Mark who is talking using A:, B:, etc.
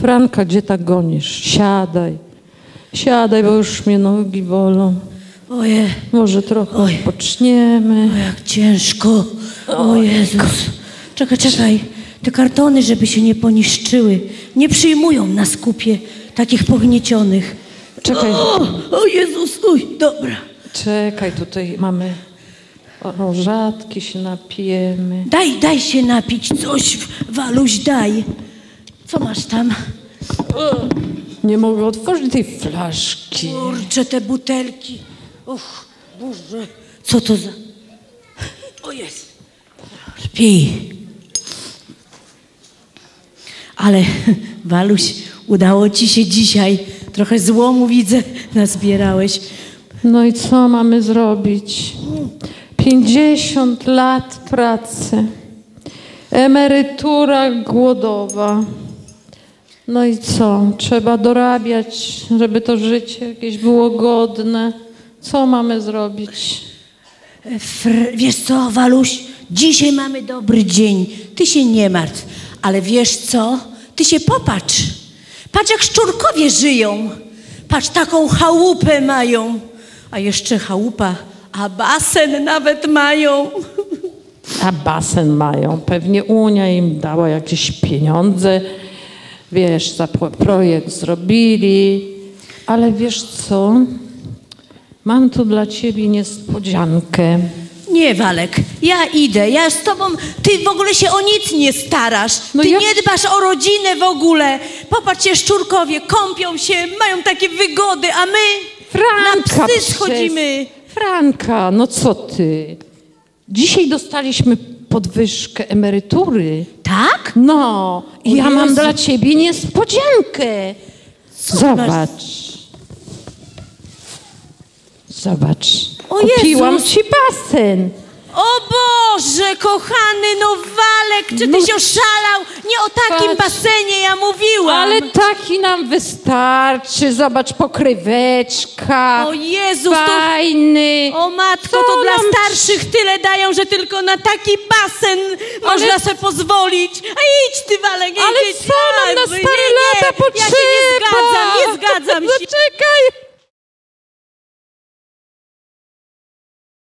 A: Franka, gdzie tak gonisz? Siadaj. Siadaj, bo już mnie nogi bolą.
B: Oje,
A: Może trochę odpoczniemy.
B: o jak ciężko. O Jezus. Czekaj, czekaj. Te kartony, żeby się nie poniszczyły, nie przyjmują na skupie takich pogniecionych.
A: Czekaj,
B: O, o Jezus, uj, dobra.
A: czekaj, tutaj mamy rożatki, się napijemy.
B: Daj, daj się napić coś, Waluś, daj. Co masz tam?
A: Nie mogę otworzyć tej flaszki.
B: Kurczę, te butelki. Och, Boże. Co to za... O jest. Pij. Ale, Waluś, udało ci się dzisiaj. Trochę złomu widzę, nazbierałeś.
A: No i co mamy zrobić? 50 lat pracy. Emerytura głodowa. No i co? Trzeba dorabiać, żeby to życie jakieś było godne. Co mamy zrobić?
B: Fr- wiesz co, Waluś? Dzisiaj mamy dobry dzień. Ty się nie martw. Ale wiesz co? Ty się popatrz. Patrz, jak szczurkowie żyją. Patrz, taką chałupę mają. A jeszcze chałupa, a basen nawet mają.
A: A basen mają. Pewnie Unia im dała jakieś pieniądze. Wiesz, za pro- projekt zrobili. Ale wiesz co? Mam tu dla ciebie niespodziankę.
B: Nie, Walek, ja idę, ja z tobą, ty w ogóle się o nic nie starasz.
A: No
B: ty
A: ja-
B: nie dbasz o rodzinę w ogóle. Popatrzcie, szczurkowie kąpią się, mają takie wygody, a my
A: Franka
B: na psy
A: przez-
B: schodzimy.
A: Franka, no co ty? Dzisiaj dostaliśmy podwyżkę emerytury.
B: Tak?
A: No, i ja mam dla ciebie niespodziankę.
B: Co?
A: Zobacz. Zobacz.
B: O
A: Kupiłam
B: Jezus.
A: ci basen.
B: O Boże, kochany, no Walek, czy ty
A: No.
B: się oszalał? Nie o takim
A: Patrz.
B: basenie ja mówiłam.
A: Ale taki nam wystarczy. Zobacz, pokryweczka.
B: O Jezus, to...
A: Fajny.
B: O matko,
A: Co
B: to dla starszych tyle dają, że tylko na taki basen można sobie pozwolić. A idź ty, Walek, idź,
A: Ale
B: idź,
A: co nam na stare
B: nie, nie,
A: lata potrzeba?
B: Ja się nie zgadzam, nie zgadzam się.